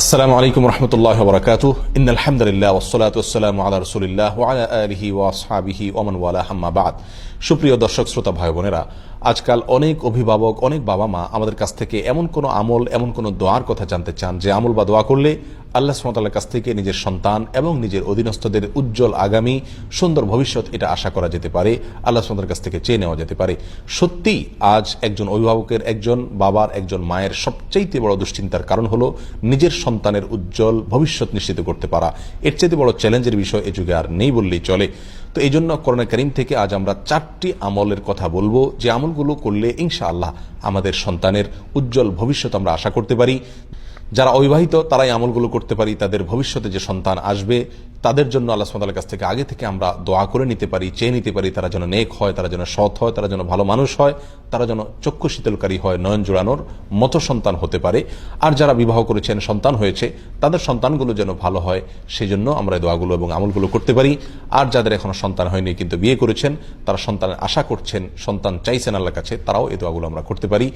আসসালামু আলাইকুম রহমতুল্লাহ বরকাত ইন আলহামদুলিল্লাহ ওসলাত ওসালাম আল্লাহ রসুলিল্লাহ ওয়ালা আলহি ওয়াসহাবিহি ওমান ওয়ালা হাম্মা বাদ। সুপ্রিয় দর্শক, শ্রোতা ভাই বোনেরা আজকাল অনেক অভিভাবক, অনেক বাবা মা আমাদের কাছ থেকে এমন কোনো আমল, এমন কোনো দোয়ার কথা জানতে চান যে আমল বা দোয়া করলে আল্লাহ সুমতাল্লার কাছ থেকে নিজের সন্তান এবং নিজের অধীনস্থদের উজ্জ্বল আগামী, সুন্দর ভবিষ্যৎ এটা আশা করা যেতে পারে, আল্লাহ সুমতার কাছ থেকে চেয়ে নেওয়া যেতে পারে। সত্যি, আজ একজন অভিভাবকের, একজন বাবার, একজন মায়ের সবচাইতে বড় দুশ্চিন্তার কারণ হলো নিজের সন্তানের উজ্জ্বল ভবিষ্যৎ নিশ্চিত করতে পারা। এর চাইতে বড় চ্যালেঞ্জের বিষয় এ যুগে আর নেই বললেই চলে। তো এই জন্য করোনা করিম থেকে আজ আমরা চারটি আমলের কথা বলব। যে আমলগুলো করলে ইনশাআল্লাহ আমাদের সন্তানের উজ্জ্বল ভবিষ্যৎ আমরা আশা করতে পারি। যারা অবিবাহিত, তারাই আমলগুলো করতে পারি, তাদের ভবিষ্যতে যে সন্তান আসবে, তাদের জন্য আল্লাহ সাদালের কাছ থেকে আগে থেকে আমরা দোয়া করে নিতে পারি, চেয়ে নিতে পারি, তারা যেন নেক হয়, তারা যেন সৎ হয়, তারা যেন ভালো মানুষ হয়, তারা যেন চক্ষু শীতলকারী হয়, নয়ন জোড়ানোর মতো সন্তান হতে পারে। আর যারা বিবাহ করেছেন, সন্তান হয়েছে, তাদের সন্তানগুলো যেন ভালো হয় সেই জন্য আমরা দোয়াগুলো এবং আমলগুলো করতে পারি। আর যাদের এখনও সন্তান হয়নি কিন্তু বিয়ে করেছেন, তারা সন্তানের আশা করছেন, সন্তান চাইছেন আল্লাহ কাছে, তারাও এই দোয়াগুলো আমরা করতে পারি।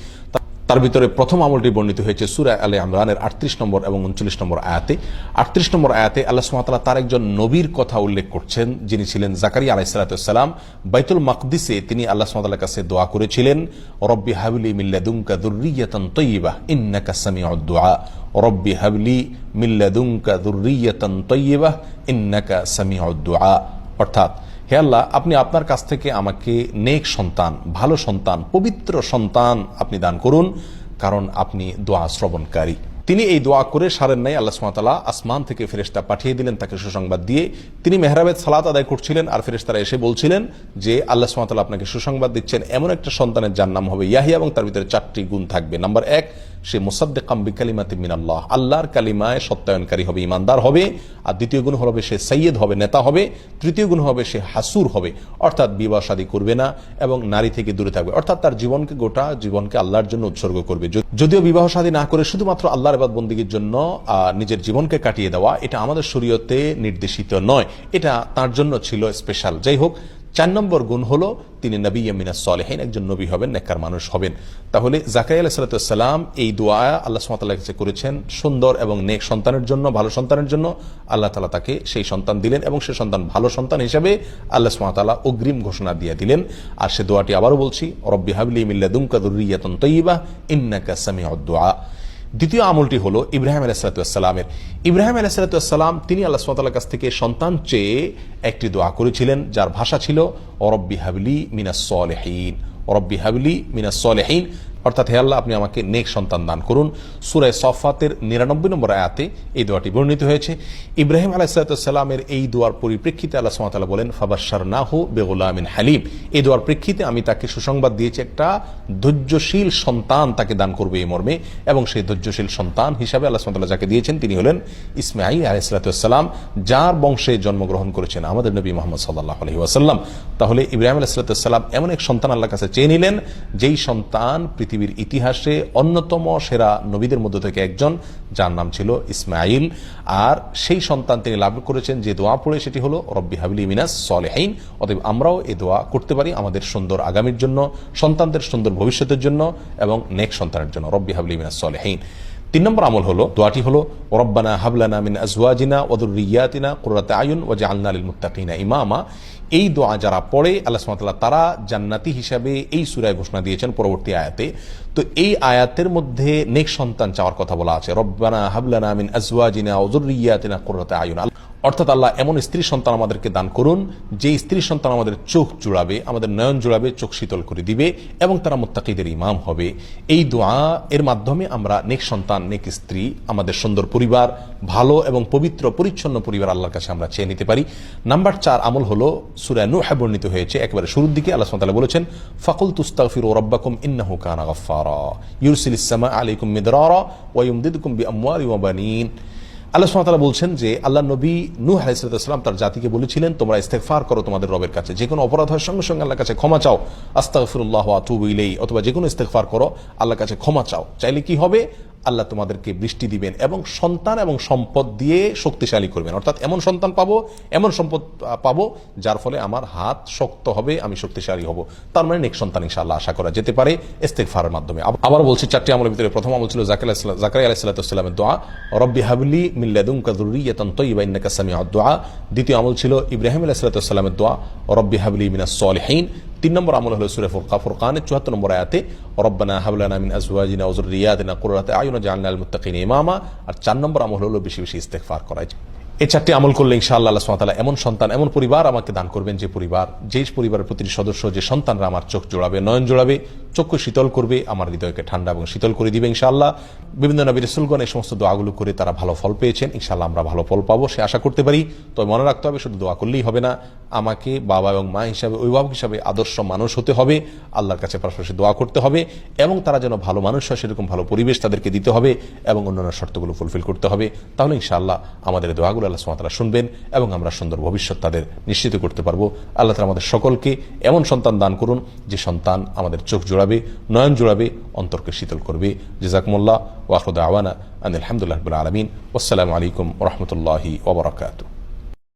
তার ভিতরে প্রথম আমলটি বর্ণিত হয়েছে সুরা আলে আমরানের আটত্রিশ নম্বর এবং উনচল্লিশ নম্বর আয়াতে। আটত্রিশ নম্বর আয়াতে আল্লাহ সুমাতালা তার একজন নবীর কথা উল্লেখ করছেন, যিনি ছিলেন জাকারি আলাইসালাতাম বাইতুল মাকদিসে তিনি আল্লাহ সুমাতালার কাছে দোয়া করেছিলেন, রব্বি হাবলি মিল্লাদুমকা দুর্রিয়াতন তৈবা ইন্নাকা সামি দোয়া রব্বি হাবলি মিল্লাদুমকা দুর্রিয়াতন তৈবা ইন্নাকা সামি দোয়া অর্থাৎ হে আল্লাহ, আপনি আপনার কাছ থেকে আমাকে নেক সন্তান, ভালো সন্তান, পবিত্র সন্তান আপনি দান করুন, কারণ আপনি দোয়া শ্রবণকারী। তিনি এই দোয়া করে সারেন নাই আল্লাহ সুমাতালা আসমান থেকে ফেরেস্তা পাঠিয়ে দিলেন তাকে সুসংবাদ দিয়ে। তিনি মেহরাবেদ সালাত আদায় করছিলেন আর ফেরেস্তারা এসে বলছিলেন যে, আল্লাহ সুমাতালা আপনাকে সুসংবাদ দিচ্ছেন। এমন একটা সন্তানের যার নাম হবে ইয়াহিয়া এবং তার ভিতরে চারটি গুণ থাকবে। নাম্বার এক, সে মোসাদ্দেকাম বিকালিমাতি মিনাল্লাহ। আল্লাহর কালিমায় সত্যায়নকারী হবে, ইমানদার হবে। আর দ্বিতীয় গুণ হবে সে সৈয়দ হবে, নেতা হবে। তৃতীয় গুণ হবে সে হাসুর হবে। অর্থাৎ বিবাহ শাদী করবে না এবং নারী থেকে দূরে থাকবে। অর্থাৎ তার জীবনকে গোটা জীবনকে আল্লাহর জন্য উৎসর্গ করবে। যদিও বিবাহ শাদী না করে শুধুমাত্র আল্লাহর এবাদ বন্দীগীর জন্য নিজের জীবনকে কাটিয়ে দেওয়া, এটা আমাদের শরীয়তে নির্দেশিত নয়। এটা তার জন্য ছিল স্পেশাল যাই হোক, চার নম্বর গুণ হলো, তিনি নবী মিনা সলেহীন, একজন নবী হবেন, নেককার মানুষ হবেন। তাহলে জাকাই আলাহিসাল্লাম এই দোয়া আল্লাহ সুমাতাল্লাহ কাছে করেছেন, সুন্দর এবং নেক সন্তানের জন্য, ভালো সন্তানের জন্য। আল্লাহ তালা তাকে সেই সন্তান দিলেন এবং সে সন্তান ভালো সন্তান হিসাবে আল্লাহ সুমাতাল্লাহ অগ্রিম ঘোষণা দিয়ে দিলেন। আর সে দোয়াটি আবারও বলছি, রব্বি হাবলি মিল্লা দুমকা দুরিয়াতন তৈবা ইন্নাকা সামি দোয়া। দ্বিতীয় আমলটি হলো ইব্রাহিম আলাহিসাল্লামের ইব্রাহিম আলাহিসাল্লাম তিনি আল্লাহ সাল্লাহ কাছ থেকে সন্তান চেয়ে একটি দোয়া করেছিলেন, যার ভাষা ছিল অরব্বি হাবলি মিনাস সলেহীন অরব্বি হাবলি মিনাস সলেহীন অর্থাৎ হে আল্লাহ, আপনি আমাকে নেক সন্তান দান করুন। সুরায় সফাতের নিরানব্বই নম্বর আয়াতে এই দোয়াটি বর্ণিত হয়েছে। ইব্রাহিম আলাহিসাল্লামের এই দোয়ার পরিপ্রেক্ষিতে আল্লাহ সুমাতালা বলেন ফাবাসার না হো বেগুলামিন হালিম। এই দোয়ার প্রেক্ষিতে আমি তাকে সুসংবাদ দিয়েছি, একটা ধৈর্যশীল সন্তান তাকে দান করবে এই মর্মে। এবং সেই ধৈর্যশীল সন্তান হিসাবে আল্লাহ সুমাতাল্লাহ যাকে দিয়েছেন, তিনি হলেন ইসমাইল আলাহিসাল্লাম যার বংশে জন্মগ্রহণ করেছেন আমাদের নবী মোহাম্মদ সাল্লাহ আলহি ওয়াসাল্লাম। তাহলে ইব্রাহিম আলাহিসাল্লাম এমন এক সন্তান আল্লাহ কাছে চেয়ে নিলেন, যেই সন্তান পৃথিবীর ইতিহাসে অন্যতম সেরা নবীদের মধ্য থেকে একজন, যার নাম ছিল ইসমাইল আর সেই সন্তান তিনি লাভ করেছেন যে দোয়া পড়ে, সেটি হলো, রব্বি হাবিলি মিনাস সলেহাইন অতএব আমরাও এই দোয়া করতে পারি আমাদের সুন্দর আগামীর জন্য, সন্তানদের সুন্দর ভবিষ্যতের জন্য এবং নেক্সট সন্তানের জন্য। রব্বি হাবলি মিনাস সলেহাইন তিন নম্বর আমল হলো, দোয়াটি হলো, রব্বানা হাবলানা মিন আজওয়াজিনা ওদুরিয়াতিনা কুররাতে আয়ুন ও জাআলনা লিল মুত্তাকিনা ইমামা। এই দোয়া যারা পড়ে, আল্লাহ সুবহানাহু তারা জান্নাতি হিসাবে এই সুরায় ঘোষণা দিয়েছেন পরবর্তী আয়াতে। তো এই আয়াতের মধ্যে নেক সন্তান চাওয়ার কথা বলা আছে। রব্বানা হাবলানা মিন আজওয়াজিনা ওদুরিয়াতিনা কুররাতে আয়ুন। অর্থাৎ আল্লাহ এমন স্ত্রী সন্তান আমাদেরকে দান করুন যে স্ত্রী সন্তান আমাদের চোখ জুড়াবে, আমাদের নয়ন জুড়াবে, চোখ শীতল করে দিবে এবং তারা মোত্তাকিদের ইমাম হবে। এই দোয়া এর মাধ্যমে আমরা নেক সন্তান, নেক স্ত্রী, আমাদের সুন্দর পরিবার, ভালো এবং পবিত্র, পরিচ্ছন্ন পরিবার আল্লাহর কাছে আমরা চেয়ে নিতে পারি। নাম্বার চার আমল হলো সুরা নুহা বর্ণিত হয়েছে, একেবারে শুরুর দিকে আল্লাহ সাল্লাহ বলেছেন ফাকুল তুস্তাগফিরু রাব্বাকুম ইন্নাহু কানা গাফফারা ইউরসিলিস সামা আলাইকুম মিদরারা ওয়া ইউমদিদকুম বিআমওয়ালি ওয়া বানিন। আল্লাহ সুমাতালা বলছেন যে আল্লাহ নবী নূহ আলাইসালাম তার জাতিকে বলেছিলেন, তোমরা ইস্তেকফার করো তোমাদের রবের কাছে, যে কোনো অপরাধ হয় সঙ্গে সঙ্গে আল্লাহর কাছে ক্ষমা চাও। আস্তাগফিরুল্লাহ আতুবু ইলেই অথবা যে কোনো ইস্তেকফার করো, আল্লাহর কাছে ক্ষমা চাও। চাইলে কি হবে? আল্লাহ তোমাদেরকে বৃষ্টি দিবেন এবং সন্তান এবং সম্পদ দিয়ে শক্তিশালী করবেন। অর্থাৎ এমন সন্তান পাবো, এমন সম্পদ পাবো, যার ফলে আমার হাত শক্ত হবে, আমি শক্তিশালী হব। তার মানে নেক সন্তান ইনশাআল্লাহ আশা করা যেতে পারে ইস্তেগফারের মাধ্যমে। আব- আবার বলছি, চারটি আমলের ভিতরে প্রথম আমল ছিল জাকারিয়া আলাইসাল্লামের দোয়া। রব্বি হাবলি তাইয়্যিবা ইন্নাকা সামিউদ দোয়া। দ্বিতীয় আমল ছিল ইব্রাহিম আলাইসাল্লামের দোয়া। রব্বি হাবলি মিনাস সলিহিন। তিন নম্বর আমল হলো সুরে ফুরকা। ফুরকানের চুয়াত্তর নম্বর আয়াতে, রব্বানা হাবলানা মিন আজওয়াজিনা ওজর রিয়াদিনা কুরাতে আয়ুনা জাআলনা লিল মুত্তাকিনা ইমামা। আর চার নম্বর আমল হলো বেশি বেশি ইস্তেকফার করা। এই চারটি আমল করলে ইনশাআল্লাহ আল্লাহ সুবহানাহু এমন সন্তান, এমন পরিবার আমাকে দান করবেন যে পরিবার, যেই পরিবারের প্রতিটি সদস্য, যে সন্তানরা আমার চোখ জোড়াবে, নয়ন জোড়াবে, চক্ষু শীতল করবে, আমার হৃদয়কে ঠান্ডা এবং শীতল করে দিবে ইনশাআল্লাহ। বিভিন্ন নবী রসুলগণ এই সমস্ত দোয়াগুলো করে তারা ভালো ফল পেয়েছেন, ইনশাআল্লাহ আমরা ভালো ফল পাবো, সে আশা করতে পারি। তবে মনে রাখতে হবে, শুধু দোয়া করলেই হবে না, আমাকে বাবা এবং মা হিসাবে, অভিভাবক হিসাবে আদর্শ মানুষ হতে হবে, আল্লাহর কাছে পাশাপাশি দোয়া করতে হবে, এবং তারা যেন ভালো মানুষ হয়, সেরকম ভালো পরিবেশ তাদেরকে দিতে হবে, এবং অন্যান্য শর্তগুলো ফুলফিল করতে হবে। তাহলে ইনশাআল্লাহ আমাদের এই দোয়াগুলো আল্লাহ সুমাতারা শুনবেন এবং আমরা সুন্দর ভবিষ্যৎ তাদের নিশ্চিত করতে পারব। আল্লাহ তালা আমাদের সকলকে এমন সন্তান দান করুন যে সন্তান আমাদের চোখ জোড়াবে, নয়ন জোড়াবে, অন্তরকে শীতল করবে। জেজাকমুল্লাহ ওয়াহরুদ আওয়ানা আনিল আলহামদুলিল্লাহ আলমিন। আসসালামু আলাইকুম রহমতুল্লাহি ওবরাকাতু